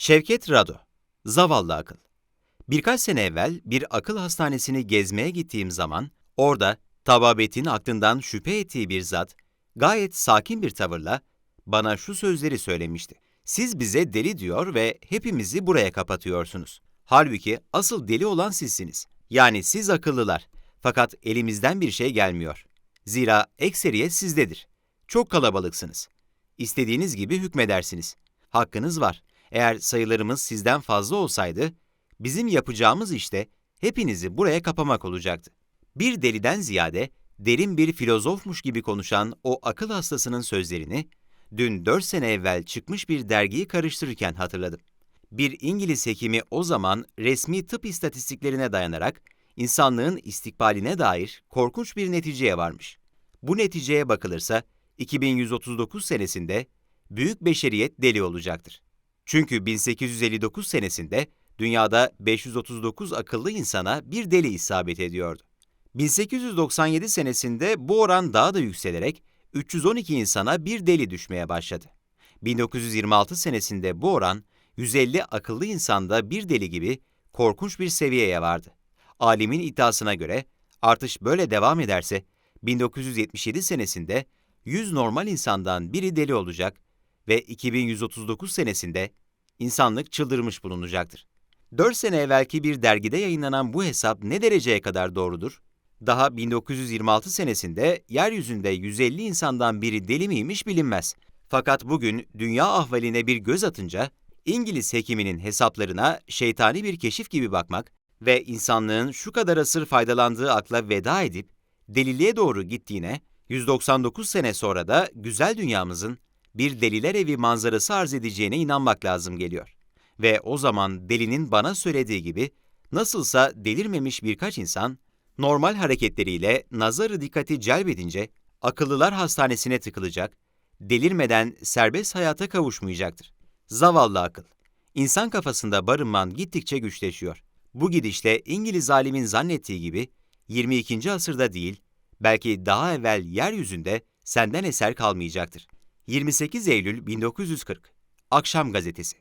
Şevket Rado, Zavallı Akıl. Birkaç sene evvel bir akıl hastanesini gezmeye gittiğim zaman orada tababetin aklından şüphe ettiği bir zat gayet sakin bir tavırla bana şu sözleri söylemişti. Siz bize deli diyor ve hepimizi buraya kapatıyorsunuz. Halbuki asıl deli olan sizsiniz. Yani siz akıllılar. Fakat elimizden bir şey gelmiyor. Zira ekseriyet sizdedir. Çok kalabalıksınız. İstediğiniz gibi hükmedersiniz. Hakkınız var. Eğer sayılarımız sizden fazla olsaydı, bizim yapacağımız işte hepinizi buraya kapamak olacaktı. Bir deliden ziyade derin bir filozofmuş gibi konuşan o akıl hastasının sözlerini dün dört sene evvel çıkmış bir dergiyi karıştırırken hatırladım. Bir İngiliz hekimi o zaman resmi tıp istatistiklerine dayanarak insanlığın istikbaline dair korkunç bir neticeye varmış. Bu neticeye bakılırsa 2139 senesinde büyük beşeriyet deli olacaktır. Çünkü 1859 senesinde dünyada 539 akıllı insana bir deli isabet ediyordu. 1897 senesinde bu oran daha da yükselerek 312 insana bir deli düşmeye başladı. 1926 senesinde bu oran 150 akıllı insanda bir deli gibi korkunç bir seviyeye vardı. Alimin iddiasına göre artış böyle devam ederse 1977 senesinde 100 normal insandan biri deli olacak ve 2139 senesinde insanlık çıldırmış bulunacaktır. 4 sene evvelki bir dergide yayınlanan bu hesap ne dereceye kadar doğrudur? Daha 1926 senesinde yeryüzünde 150 insandan biri deli miymiş bilinmez. Fakat bugün dünya ahvaline bir göz atınca İngiliz hekiminin hesaplarına şeytani bir keşif gibi bakmak ve insanlığın şu kadar asır faydalandığı akla veda edip deliliğe doğru gittiğine 199 sene sonra da güzel dünyamızın bir deliler evi manzarası arz edeceğine inanmak lazım geliyor. Ve o zaman delinin bana söylediği gibi nasılsa delirmemiş birkaç insan normal hareketleriyle nazarı dikkati celbedince akıllılar hastanesine tıkılacak, delirmeden serbest hayata kavuşmayacaktır. Zavallı akıl. İnsan kafasında barınman gittikçe güçleşiyor. Bu gidişle İngiliz alimin zannettiği gibi 22. asırda değil, belki daha evvel yeryüzünde senden eser kalmayacaktır. 28 Eylül 1940 Akşam Gazetesi